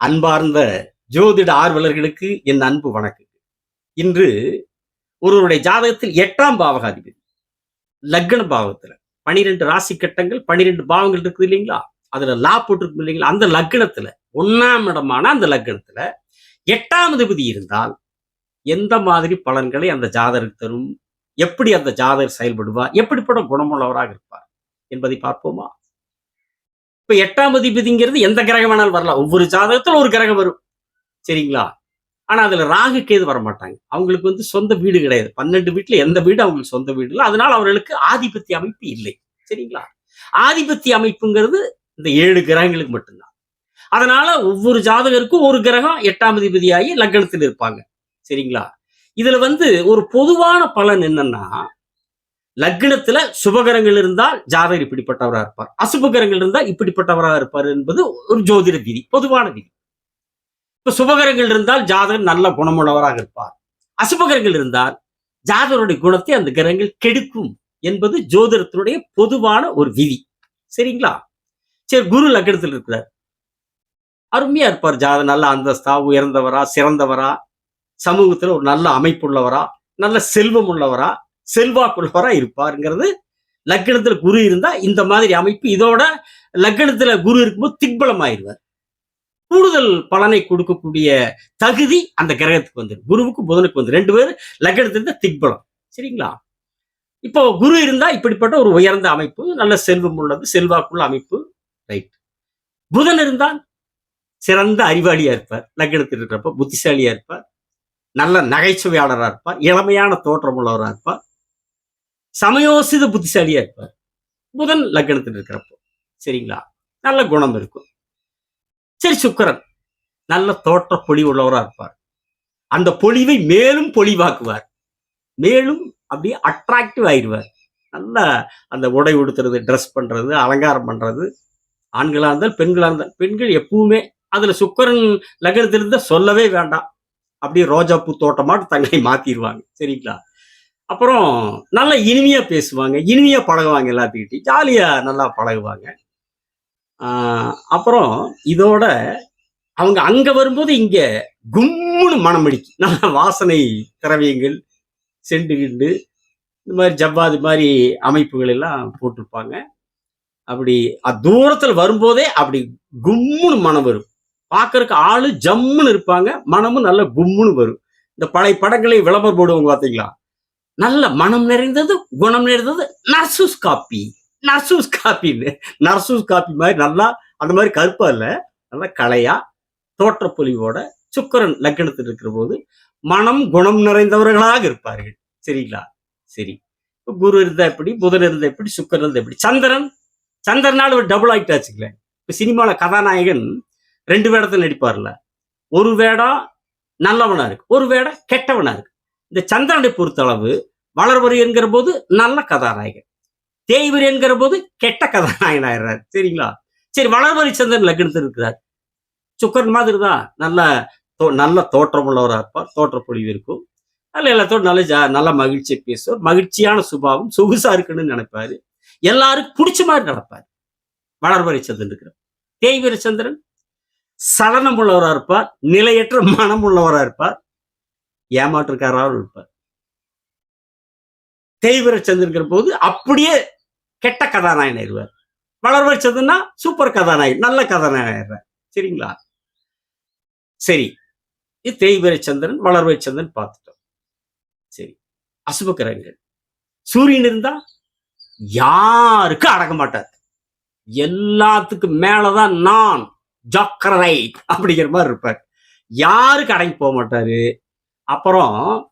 அன்பார்ந்த ஜோதிட ஆர்வலர்களுக்கு என் அன்பு வணக்கம் இன்று ஒருவருடைய ஜாதகத்தில் எட்டாம் பாவகாதிபதி லக்ன பாவத்துல பனிரெண்டு ராசி கட்டங்கள் பனிரெண்டு பாவங்கள் இருக்குது இல்லைங்களா? அதுல லா போட்டிருக்கு இல்லைங்களா? அந்த லக்னத்துல ஒன்னாம் இடமான அந்த லக்னத்துல எட்டாம் அதிபதி இருந்தால் எந்த மாதிரி பலன்களை அந்த ஜாதகர் தரும்? எப்படி அந்த ஜாதகர் செயல்படுவார்? எப்படிப்பட்ட குணமுள்ளவராக இருப்பார்? என்பதை பார்ப்போமா? இப்ப எட்டாம் அதிபதிங்கிறது எந்த கிரகம் வேணாலும் வரலாம். ஒவ்வொரு ஜாதகத்துல ஒரு கிரகம் வரும். சரிங்களா? ஆனா அதுல ராகு கேது வர மாட்டாங்க அவங்களுக்கு வந்து சொந்த வீடு கிடையாது. பன்னெண்டு வீட்டுல எந்த வீடு? அவங்களுக்கு சொந்த வீடு இல்லை. அதனால அவர்களுக்கு ஆதிபத்திய அமைப்பு இல்லை. சரிங்களா? ஆதிபத்திய அமைப்புங்கிறது இந்த ஏழு கிரகங்களுக்கு மட்டும்தான். அதனால ஒவ்வொரு ஜாதகருக்கும் ஒரு கிரகம் எட்டாம் அதிபதியாகி லக்னத்தில் இருப்பாங்க. சரிங்களா? இதுல வந்து ஒரு பொதுவான பலன் என்னன்னா லக்னத்துல சுபகரங்கள் இருந்தால் ஜாதகர் இப்படிப்பட்டவராக இருப்பார். அசுபகரங்கள் இருந்தால் இப்படிப்பட்டவராக இருப்பார் என்பது ஒரு ஜோதிட விதி பொதுவான விதி. இப்ப சுபகரங்கள் இருந்தால் ஜாதகர் நல்ல குணமுள்ளவராக இருப்பார். அசுபகரங்கள் இருந்தால் ஜாதகருடைய குணத்தை அந்த கிரகங்கள் கெடுக்கும் என்பது ஜோதிடத்தினுடைய பொதுவான ஒரு விதி. சரிங்களா? சரி குரு லக்னத்தில் இருக்கிறார். அருமையா இருப்பார் ஜாத நல்ல அந்தஸ்தா உயர்ந்தவரா சிறந்தவரா சமூகத்துல ஒரு நல்ல அமைப்புள்ளவரா நல்ல செல்வம் உள்ளவரா செல்வாக்குள்ளவராக இருப்பாருங்கிறது லக்னத்துல குரு இருந்தா இந்த மாதிரி அமைப்பு. இதோட லக்னத்துல குரு இருக்கும்போது திக்பலம் ஆயிடுவார் கூடுதல் பலனை கொடுக்கக்கூடிய தகுதி அந்த கிரகத்துக்கு வந்துடும் குருவுக்கு புதனுக்கு வந்து ரெண்டு பேர் லக்னத்துல இருந்தா திக்பலம். சரிங்களா? இப்போ குரு இருந்தா இப்படிப்பட்ட ஒரு உயர்ந்த அமைப்பு நல்ல செல்வம் உள்ளது செல்வாக்குள்ள அமைப்பு. ரைட். புதன் இருந்தால் சிறந்த அறிவாளியா இருப்பார். லக்னத்தில் இருக்கிறப்ப புத்திசாலியா இருப்பார். நல்ல நகைச்சுவையாளராக இருப்பார். இளமையான தோற்றம் உள்ளவராக இருப்பார். சமயோசித புத்திசாலியா இருப்பார். புதன் லக்னத்தில் இருக்கிறப்போ. சரிங்களா? நல்ல குணம் இருக்கும். சரி சுக்கரன். நல்ல தோற்ற பொழிவு உள்ளவராக இருப்பார். அந்த பொலிவை மேலும் பொழிவாக்குவார் மேலும் அப்படியே அட்ராக்டிவ் ஆயிடுவார். நல்ல அந்த உடை உடுத்துறது ட்ரெஸ் பண்றது அலங்காரம் பண்றது. ஆண்களாக இருந்தால் பெண்களாக இருந்தால் பெண்கள் எப்பவுமே அதில் சுக்கரன் லக்னத்தில் இருந்தால் சொல்லவே வேண்டாம். அப்படியே ரோஜாப்பூ தோட்டமாட்டு தங்களை மாத்திடுவாங்க. சரிங்களா? அப்புறம் நல்லா இனிமையாக பேசுவாங்க இனிமையாக பழகுவாங்க எல்லாத்துக்கிட்டையும் ஜாலியாக நல்லா பழகுவாங்க. அப்புறம் இதோட அவங்க அங்கே வரும்போது இங்கே கும்முன்னு மனம் அடிக்கும் நல்லா வாசனை திரவியங்கள் செண்டு கிண்டு இந்த மாதிரி ஜவ்வாது மாதிரி அமைப்புகள் எல்லாம் போட்டிருப்பாங்க. அப்படி தூரத்தில் வரும்போதே அப்படி கும்முன்னு மனம் வரும். பார்க்கறக்கு ஆளு ஜம்முன்னு இருப்பாங்க மனமும் நல்ல கும்முன்னு வரும். இந்த பழைய படங்களை விளம்பரம் போடுவாங்க பார்த்தீங்களா நல்ல மனம் நிறைந்தது குணம் நிறைந்தது நர்சூஸ் காப்பி நர்சூஸ் காப்பின்னு நர்சூஸ் காப்பி மாதிரி நல்லா அந்த மாதிரி கருப்பா இல்லை. நல்லா கலையா தோற்றப்பொலிவோட சுக்கரன் லக்னத்தில் இருக்கிற போது மனம் குணம் நிறைந்தவர்களாக இருப்பார்கள். சரிங்களா? சரி. குரு இருந்தா எப்படி புதன் இருந்தா எப்படி சுக்கரன் இருந்தா எப்படி? சந்திரன். சந்திரனால ஒரு டபுள் ஆகிட்டாச்சுங்களேன் இப்போ சினிமாவில் கதாநாயகன் ரெண்டு வேடத்தை நடிப்பார்ல. ஒரு வேடம் நல்லவனா இருக்கு ஒரு வேடம் கெட்டவனா இருக்கு. இந்த சந்திரனை பொறுத்தளவு வளர்வரி என்கிற போது நல்ல கதாநாயகன். தேய்வர் என்கிற போது கெட்ட கதாநாயகன் ஆயிடுறாரு சரிங்களா? சரி வளர்வரி சந்திரன் லக்னத்தில் இருக்கிறார். சுக்கரன் மாதிரி தான் நல்ல தோ- நல்ல தோற்றம் உள்ளவராக இருப்பார். தோற்றப்பொழிவு இருக்கும். அதில் எல்லாத்தோடும் நல்ல ஜா நல்ல மகிழ்ச்சியை பேசுவார். மகிழ்ச்சியான சுபாவம் சொகுசா இருக்குன்னு நினைப்பாரு. எல்லாருக்கும் பிடிச்ச மாதிரி நடப்பார். வளர்வரை சந்திரன் இருக்கிறார் தேய்வரி சந்திரன் சலனம் உள்ளவராக இருப்பார். நிலையற்ற மனம் உள்ளவராக இருப்பார். ஏமாற்றுக்காராக இருப்பார். தேய்வர சந்திருக்கிற போது அப்படியே கெட்ட கதாநாயகன் ஆயிடுவார். வளர்வர் சந்திரனா சூப்பர் கதாநாயகன் நல்ல கதாநாயகன் சரிங்களா? சரி இது தேய்வரை சந்திரன் வளர்வை சந்திரன் பார்த்துட்டோம். சரி அசுப கிரகங்கள் சூரியன் இருந்தா யாருக்கும் அடக்க மாட்டார். எல்லாத்துக்கும் மேலதான் நான் ஜக்கரை அப்படிங்கிற மாதிரி இருப்பார். யாருக்கு அடங்கி போக மாட்டாரு? அப்புறம்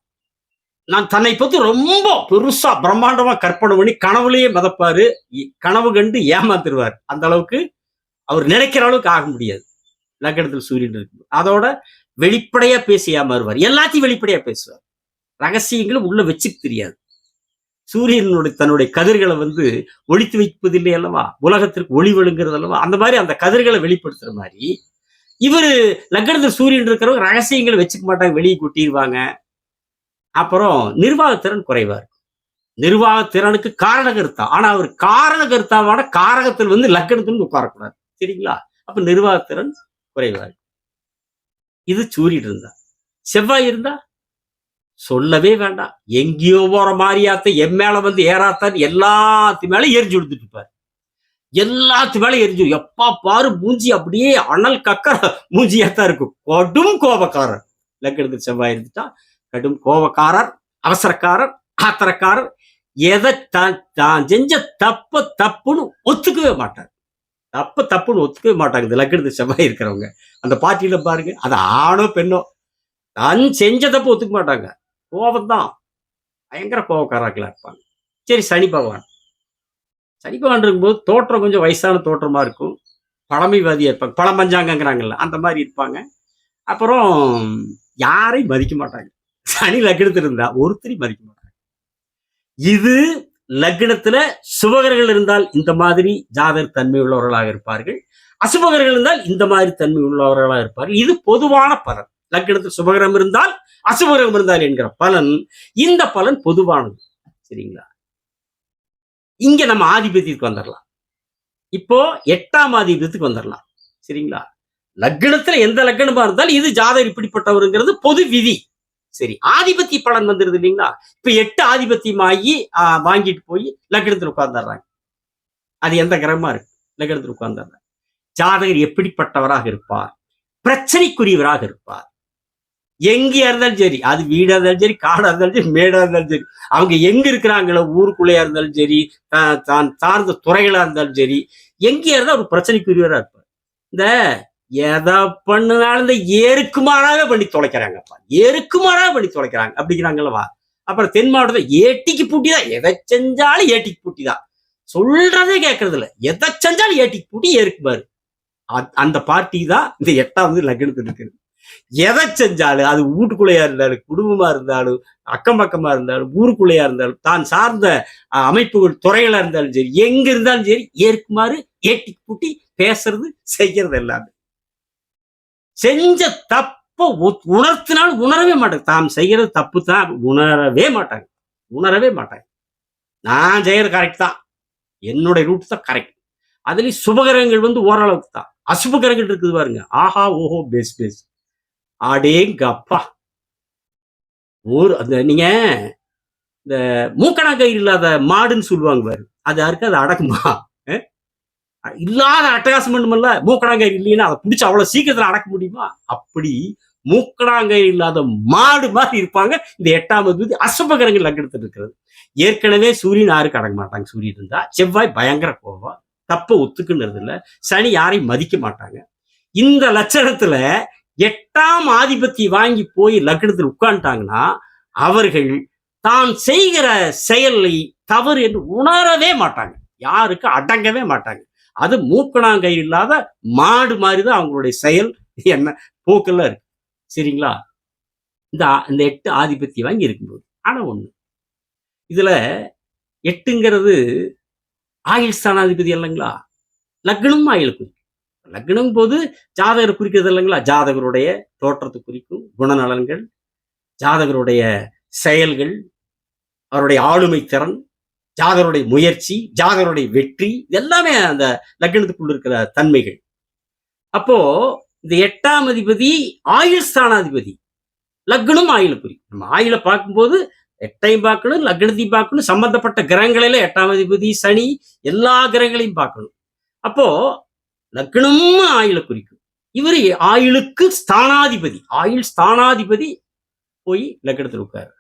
நான் தன்னை பத்தி ரொம்ப பெருசா பிரம்மாண்டமா கற்பனை பண்ணி கனவுலயே மிதப்பாரு. கனவு கண்டு ஏமாத்திருவார். அந்த அளவுக்கு அவர் நினைக்கிற அளவுக்கு ஆக முடியாது. லக்னத்தில் சூரியன் இருக்கு. அதோட வெளிப்படையா பேசி ஏமாறுவார். எல்லாத்தையும் வெளிப்படையா பேசுவார். ரகசியங்களும் உள்ள வச்சுக்க தெரியாது. சூரியனுடைய தன்னுடைய கதிர்களை வந்து ஒழித்து வைப்பதில்லை அல்லவா? உலகத்திற்கு ஒளி விழுங்கிறது அல்லவா? அந்த மாதிரி அந்த கதிர்களை வெளிப்படுத்துற மாதிரி இவரு லக்னத்தில் சூரியன் இருக்கிறவங்க ரகசியங்களை வச்சுக்க மாட்டாங்க வெளியே கூட்டிடுவாங்க அப்புறம் நிர்வாகத்திறன் குறைவா இருக்கும். நிர்வாகத்திறனுக்கு காரணகர்த்தா. ஆனா அவர் காரணகர்த்தாவான காரகத்தில் வந்து லக்கணத்தில் உட்காரக்கூடாது. சரிங்களா? அப்ப நிர்வாகத்திறன் குறைவா இருக்கும். இது சூரியன் இருந்தா. செவ்வாய் இருந்தா? சொல்லவே வேண்டாம். எங்கேயோ போற மாதிரியாத்த என் மேல வந்து ஏறாத்தான் எல்லாத்து மேல எரிஞ்சு விடுத்துட்டு இருப்பாரு. எல்லாத்து வேலையும் எரிஞ்சிடும் எப்பா பாரு மூஞ்சி அப்படியே அனல் கக்கற மூஞ்சியாத்தான் இருக்கும். கடும் கோபக்காரர். லக்கணத்துக்கு செவ்வாய் இருந்துட்டா கடும் கோபக்காரர் அவசரக்காரர் ஆத்திரக்காரர் எதை தான் தான் செஞ்ச தப்ப தப்புன்னு ஒத்துக்கவே மாட்டார். தப்ப தப்புன்னு ஒத்துக்கவே மாட்டாங்க. இந்த லக்கணத்துக்கு செவ்வாய் இருக்கிறவங்க. அந்த பார்ட்டியில பாருங்க அது ஆணோ பெண்ணோ தான் செஞ்ச தப்பு ஒத்துக்க மாட்டாங்க. கோபம்தான். பயங்கர கோபக்காரர்களா இருப்பாங்க. சரி சனி பகவான். சனிபகவான் போது இருக்கும்போது தோற்றம் கொஞ்சம் வயசான தோற்றமா இருக்கும். பழமைவாதியாக இருப்பாங்க. பழமஞ்சாங்கங்கிறாங்கல்ல அந்த மாதிரி இருப்பாங்க. அப்புறம் யாரையும் மதிக்க மாட்டாங்க. சனி லக்னத்தில் இருந்தா ஒருத்தரையும் மதிக்க மாட்டாங்க. இது லக்னத்துல சுபகர்கள் இருந்தால் இந்த மாதிரி ஜாதர் தன்மை உள்ளவர்களாக இருப்பார்கள். அசுபகர்கள் இருந்தால் இந்த மாதிரி தன்மை உள்ளவர்களாக இருப்பார்கள். இது பொதுவான பலன். லக்னத்தில் சுபகரம் இருந்தால் அசுபகரம் இருந்தால் என்கிற பலன். இந்த பலன் பொதுவானது. சரிங்களா? இங்க நம்ம ஆதிபத்தியத்துக்கு வந்துடலாம் இப்போ எட்டாம் ஆதிபத்தியத்துக்கு வந்துடலாம் சரிங்களா? லக்னத்துல எந்த லக்னமா இருந்தாலும் இது ஜாதகர் இப்படிப்பட்டவருங்கிறது பொது விதி. சரி ஆதிபத்திய பலன் வந்துருது இல்லைங்களா? இப்ப எட்டு ஆதிபத்தியமாகி ஆஹ், வாங்கிட்டு போய் லக்னத்தில் உட்கார்ந்துடுறாங்க. அது எந்த கிரகமா இருக்கு? லக்னத்தில் உட்கார்ந்துடுறாங்க. ஜாதகர் எப்படிப்பட்டவராக இருப்பார்? பிரச்சனைக்குரியவராக இருப்பார். எங்கேயா இருந்தாலும் சரி அது வீடா இருந்தாலும் சரி காடா இருந்தாலும் சரி மேடா இருந்தாலும் சரி. அவங்க எங்க இருக்கிறாங்களோ ஊருக்குள்ளேயா இருந்தாலும் சரி தான் சார்ந்த துறைகளா இருந்தாலும் சரி எங்கேயா இருந்தால் ஒரு பிரச்சனைக்குரியவரா இருப்பார். இந்த எதை பண்ணினாலும் இந்த ஏறுக்குமாறாக பண்ணி தொலைக்கிறாங்கப்பா. ஏறுக்குமாறாக பண்ணி தொலைக்கிறாங்க. அப்படிங்கிறாங்கல்லவா அப்புறம் தென் மாவட்டத்தில் ஏட்டிக்கு பூட்டி தான். எதை செஞ்சாலும் ஏட்டிக்கு பூட்டி தான். சொல்றதே கேட்கறது இல்லை எதை செஞ்சாலும் ஏட்டிக்கு பூட்டி ஏறுக்குமாறு அ- அந்த பார்ட்டி தான் இந்த எட்டாவது லக்னத்தில் இருக்குது. எதை செஞ்சாலும் அது வீட்டுக்குள்ளேயா இருந்தாலும் குடும்பமா இருந்தாலும் அக்கம் பக்கமா இருந்தாலும் ஊருக்குள்ளேயா இருந்தாலும் தான் சார்ந்த அமைப்புகள் துறைகளா இருந்தாலும் சரி எங்க இருந்தாலும் சரி ஏற்குமாறு ஏட்டி பூட்டி பேசுறது செய்யறது எல்லாமே. செஞ்ச தப்ப உணர்த்தினாலும் உணரவே மாட்டாங்க. தாம் செய்யறது தப்பு தான் உணரவே மாட்டாங்க. உணரவே மாட்டாங்க. நான் செய்யறது கரெக்ட் தான். என்னுடைய ரூட் தான் கரெக்ட் அதுலயும் சுபகரங்கள் வந்து ஓரளவுக்கு தான். அசுபகரங்கள் இருக்குது பாருங்க. ஆஹா ஓஹோ பேஸ் பேஸ் அடேங்கப்பா. ஊர் அந்த நீங்க இந்த மூக்கணாங்கயிறு இல்லாத மாடுன்னு சொல்லுவாங்க பாரு. அது யாருக்கு? அது அடக்குமா? இல்லாத அட்டகாசம் இல்ல மூக்கணாங்கயிறு இல்லைன்னா அதை பிடிச்சி அவ்வளவு சீக்கிரத்துல அடக்க முடியுமா? அப்படி மூக்கணாங்கயிறு இல்லாத மாடு மாதிரி இருப்பாங்க. இந்த எட்டாம் அதிபதி அசுபகரங்கள் லக்கெடுத்துட்டு இருக்கிறது. ஏற்கனவே சூரியன் யாருக்கு அடங்க மாட்டாங்க. சூரியன் இருந்தா செவ்வாய் பயங்கர கோபம். தப்ப ஒத்துக்குன்றது இல்ல. சனி யாரையும் மதிக்க மாட்டாங்க. இந்த லட்சணத்துல எட்டாம் ஆதிபத்தி வாங்கி போய் லக்னத்தில் உட்காந்துட்டாங்கன்னா அவர்கள் தான் செய்கிற செயலை தவறு என்று உணரவே மாட்டாங்க. யாருக்கு? அடங்கவே மாட்டாங்க. அது மூக்கணாங்கை இல்லாத மாடு மாதிரி தான் அவங்களுடைய செயல். என்ன? போக்கெல்லாம் இருக்கு. சரிங்களா? இந்த இந்த எட்டு ஆதிபத்தி வாங்கி இருக்கும்போது. ஆனால் ஒன்று இதில் எட்டுங்கிறது ஆயுள் ஸ்தானாதிபதி இல்லைங்களா? லக்னம் ஆயுள் குறிக்கும் லக்னம் போது ஜாதகர் குறிக்கிறது இல்லைங்களா? ஜாதகருடைய தோற்றத்தை குறிக்கும் குணநலன்கள் ஜாதகருடைய செயல்கள் அவருடைய ஆளுமை திறன் ஜாதகருடைய முயற்சி ஜாதகருடைய வெற்றி இது எல்லாமே அந்த லக்னத்துக்குள்ள இருக்கிற தன்மைகள். அப்போ இந்த எட்டாம் அதிபதி ஆயுள் ஸ்தானாதிபதி. லக்னம் ஆயுளை குறிக்கும். நம்ம ஆயுளை பார்க்கும்போது எட்டையும் பார்க்கணும் லக்னத்தையும் பார்க்கணும். சம்பந்தப்பட்ட கிரகங்களில எட்டாம் அதிபதி சனி எல்லா கிரகங்களையும் பார்க்கணும். அப்போ லக்னமும் ஆயுளை குறிக்கும். இவர் ஆயுளுக்கு ஸ்தானாதிபதி. ஆயுள் ஸ்தானாதிபதி போய் லக்னத்தில் உட்கார்.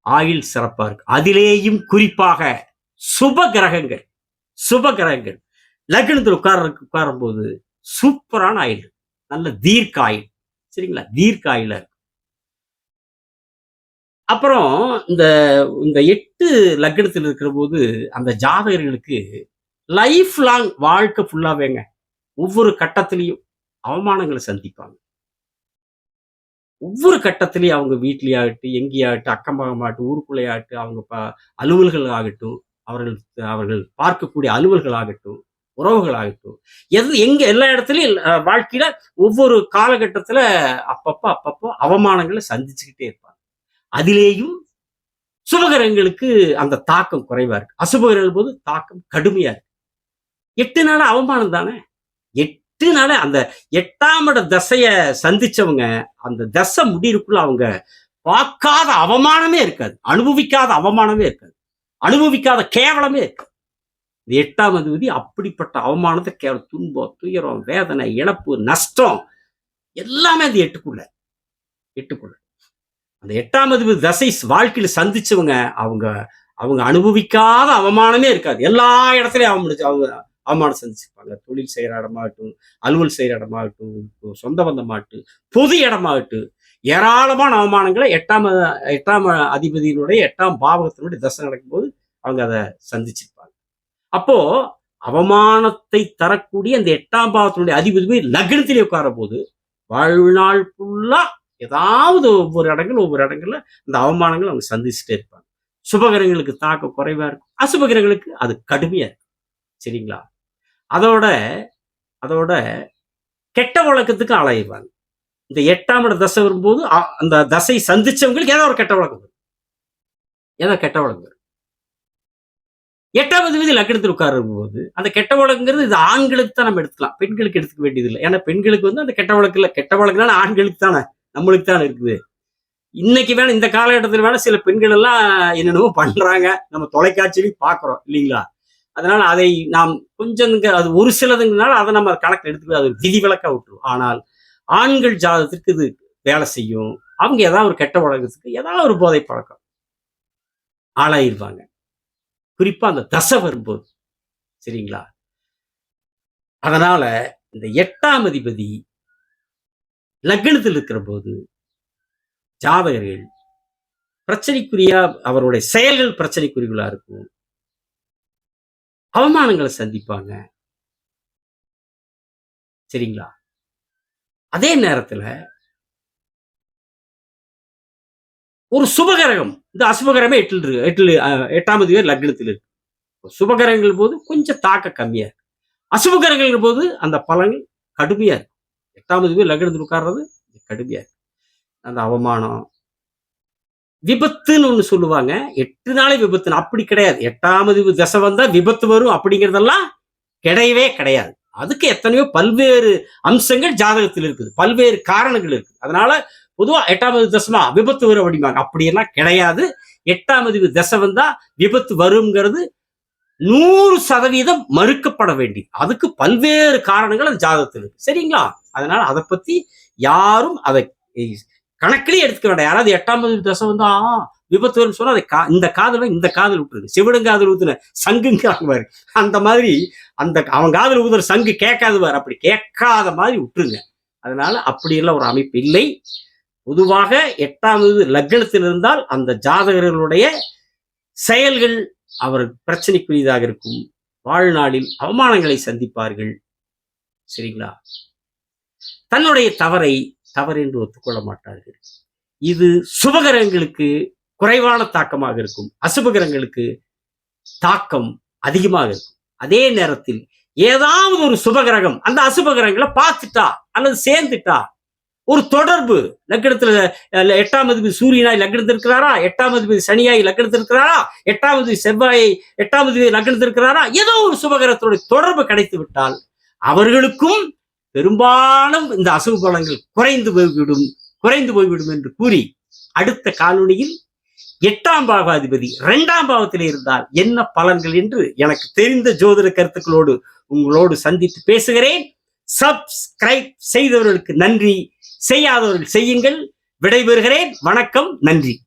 ஆயுள் சிறப்பா இருக்கு. அதிலேயும் குறிப்பாக சுப கிரகங்கள். சுப கிரகங்கள். லக்னத்தில் உட்கார உட்காரும் போது சூப்பரான ஆயுள் நல்ல தீர்க்க ஆயுள் சரிங்களா? தீர்க்க ஆயுளா இருக்கும் அப்புறம் இந்த இந்த எட்டு லக்னத்தில் இருக்கிற போது அந்த ஜாதகர்களுக்கு லைஃப் லாங் வாழ்க்கை ஃபுல்லாவேங்க ஒவ்வொரு கட்டத்திலையும் அவமானங்களை சந்திப்பாங்க. ஒவ்வொரு கட்டத்திலையும் அவங்க வீட்லேயாகட்டும் எங்கேயாகட்டும் அக்கம்பகமாகட்டும் ஊருக்குள்ளேயாகட்டும் அவங்க ப அலுவல்கள் ஆகட்டும் அவர்கள் அவர்கள் பார்க்கக்கூடிய அலுவல்கள் ஆகட்டும் உறவுகள் ஆகட்டும் எது எங்க எல்லா இடத்துலயும் அஹ், வாழ்க்கையில ஒவ்வொரு காலகட்டத்துல அப்பப்போ அப்பப்போ அவமானங்களை சந்திச்சுக்கிட்டே இருப்பாங்க. அதிலேயும் சுபகரங்களுக்கு அந்த தாக்கம் குறைவா இருக்கு. அசுபகரங்கள் போது தாக்கம் கடுமையா இருக்கு. எட்டு நாள் அவமானம் தானே? எட்டு எட்டுனால அந்த எட்டாம் இட தசைய சந்திச்சவங்க அந்த தசை முடியிருக்குள்ள அவங்க பார்க்காத அவமானமே இருக்காது. அனுபவிக்காத அவமானமே இருக்காது. அனுபவிக்காத கேவலமே இருக்காது. இந்த எட்டாம் அதிபதி அப்படிப்பட்ட அவமானத்தை கேவல துன்பம் துயரம் வேதனை இழப்பு நஷ்டம் எல்லாமே அந்த எட்டுக்குள்ள. எட்டுக்குள்ள. அந்த எட்டாம் அதிபதி தசை வாழ்க்கையில சந்திச்சவங்க அவங்க அவங்க அனுபவிக்காத அவமானமே இருக்காது. எல்லா இடத்துலயும் அவமானிச்சு அவங்க அவமானம் சந்திச்சிருப்பாங்க தொழில் செய்கிற இடமாகட்டும் அலுவல் செய்கிற இடமாகட்டும் சொந்த பந்தமாகட்டும் பொது இடமாகட்டும் ஏராளமான அவமானங்களை எட்டாம் எட்டாம் அதிபதியினுடைய எட்டாம் பாவகத்தினுடைய தசை நடக்கும்போது அவங்க அதை சந்திச்சிருப்பாங்க. அப்போ அவமானத்தை தரக்கூடிய அந்த எட்டாம் பாவத்தினுடைய அதிபதி லக்னத்திலே உட்கார போது வாழ்நாள் ஃபுல்லா ஏதாவது ஒவ்வொரு இடங்கள் ஒவ்வொரு இடங்கள்ல அந்த அவமானங்கள் அவங்க சந்திச்சுட்டே இருப்பாங்க. சுபகிரகங்களுக்கு தாக்கம் குறைவா இருக்கும். அசுபகிரகங்களுக்கு அது கடுமையா இருக்கும். சரிங்களா? அதோட அதோட கெட்ட வழக்கத்துக்கு ஆளாயிடுவாங்க. இந்த எட்டாம் இட தசை வரும்போது அ- அந்த தசை சந்திச்சவங்களுக்கு ஏதோ ஒரு கெட்ட வழக்கம் வரும். ஏதோ கெட்ட வழக்கம் வரும். எட்டாவது வீதி லக்கணத்தில் உட்காரும் போது அந்த கெட்ட வழக்குங்கிறது இது ஆண்களுக்கு தான் நம்ம எடுத்துக்கலாம். பெண்களுக்கு எடுத்துக்க வேண்டியதில்லை. ஏன்னா பெண்களுக்கு வந்து அந்த கெட்ட வழக்கு இல்லை. கெட்ட வழக்குனால ஆண்களுக்கு தானே. நம்மளுக்கு தானே இருக்குது. இன்னைக்கு வேணா இந்த காலகட்டத்தில் வேணா சில பெண்கள் எல்லாம் என்னென்னவோ பண்றாங்க. நம்ம தொலைக்காட்சியிலையும் பார்க்குறோம் இல்லைங்களா? அதனால் அதை நாம் கொஞ்சங்க அது ஒரு சிலதுங்கனால அதை நம்ம கணக்கு எடுத்துக்கோ அது விதிவிலக்காக விட்டுரும். ஆனால் ஆண்கள் ஜாதகத்திற்கு இது வேலை செய்யும். அவங்க ஏதாவது ஒரு கெட்ட உலகத்துக்கு ஏதாவது ஒரு போதை பழக்கம். ஆளாயிருவாங்க. குறிப்பா அந்த தசை வரும்போது. சரிங்களா? அதனால இந்த எட்டாம் அதிபதி லக்னத்தில் இருக்கிற போது ஜாதகர்கள் பிரச்சனைக்குரிய அவருடைய செயல்கள் பிரச்சனைக்குரியங்களா இருக்கும். அவமானங்களை சந்திப்பாங்க. சரிங்களா? அதே நேரத்துல ஒரு சுபகரகம் இந்த அசுபகரமே எட்டில் இருக்கு எட்டில் எட்டாமது பேர் லக்னத்தில் இருக்கு. சுபகரங்கள் போது கொஞ்சம் தாக்க கம்மியா இருக்கு. அசுபகரங்கள் போது அந்த பலன் கடுமையா இருக்கு. எட்டாமது பேர் லக்னத்தில் உட்கார்றது கடுமையா இருக்கு. அந்த அவமானம் விபத்துன்னு ஒன்று சொல்லுவாங்க. எட்டு நாளே விபத்துன்னு அப்படி கிடையாது. எட்டாம் தசை வந்தா விபத்து வரும் அப்படிங்கிறதெல்லாம் கிடையவே கிடையாது. அதுக்கு எத்தனையோ பல்வேறு அம்சங்கள் ஜாதகத்தில் இருக்குது. பல்வேறு காரணங்கள் இருக்குது. அதனால பொதுவாக எட்டாம் தசமா விபத்து வரும் அப்படிம்பாங்க. அப்படியெல்லாம் கிடையாது. எட்டாம் தசை வந்தா விபத்து வருங்கிறது நூறு சதவீதம் மறுக்கப்பட வேண்டியது. அதுக்கு பல்வேறு காரணங்கள் அந்த ஜாதகத்தில் இருக்கு. சரிங்களா? அதனால அதை பத்தி யாரும் அதை கணக்கிலே எடுத்துக்க வேண்டாம். யாராவது எட்டாம் அதிபதி தசை வந்து ஆ, விபத்து வரும்னு சொன்னா அதை கா- இந்த காதல இந்த காதல் விட்டுருங்க சிவடுங்காதல் ஊத்துன சங்குங்கிறாங்க பாரு. அந்த மாதிரி அந்த அவன் காதல் ஊதுற சங்கு கேட்காது பாரு அப்படி கேட்காத மாதிரி விட்டுருங்க. அதனால அப்படியெல்லாம் ஒரு அமைப்பு இல்லை. பொதுவாக எட்டாவது லக்னத்தில் இருந்தால் அந்த ஜாதகர்களுடைய செயல்கள் அவர் பிரச்சனைக்குரியதாக இருக்கும். வாழ்நாளில் அவமானங்களை சந்திப்பார்கள். சரிங்களா? தன்னுடைய தவறை தவறு என்று ஒத்துக்கொள்ள மாட்டார்கள் இது சுபகரங்களுக்கு குறைவான தாக்கமாக இருக்கும். அசுபகரங்களுக்கு தாக்கம் அதிகமாக இருக்கும். அதே நேரத்தில் ஏதாவது ஒரு சுபகிரகம் அந்த அசுபகிரகங்களை பார்த்துட்டா அல்லது சேர்ந்துட்டா ஒரு தொடர்பு லக்கணத்துல எட்டாம் அதிபதி சூரியனாய் லக்னத்தில் இருக்கிறாரா எட்டாம் அதிபதி சனியாய் லக்னத்தில் இருக்கிறாரா எட்டாம் அதிபதி செவ்வாயை எட்டாம் அதிபதி லக்னத்தில் இருக்கிறாரா ஏதோ ஒரு சுபகிரகத்தோட தொடர்பு கிடைத்து விட்டால் அவர்களுக்கும் பெரும்பாலும் இந்த அசுவ பலங்கள் குறைந்து போய்விடும் குறைந்து போய்விடும் என்று கூறி அடுத்த காலொனியில் எட்டாம் பாவாதிபதி இரண்டாம் பாவத்தில் இருந்தால் என்ன பலன்கள் என்று எனக்கு தெரிந்த ஜோதிட கருத்துக்களோடு உங்களோடு சந்தித்து பேசுகிறேன். சப்ஸ்கிரைப் செய்தவர்களுக்கு நன்றி. செய்யாதவர்கள் செய்யுங்கள். விடைபெறுகிறேன். வணக்கம். நன்றி.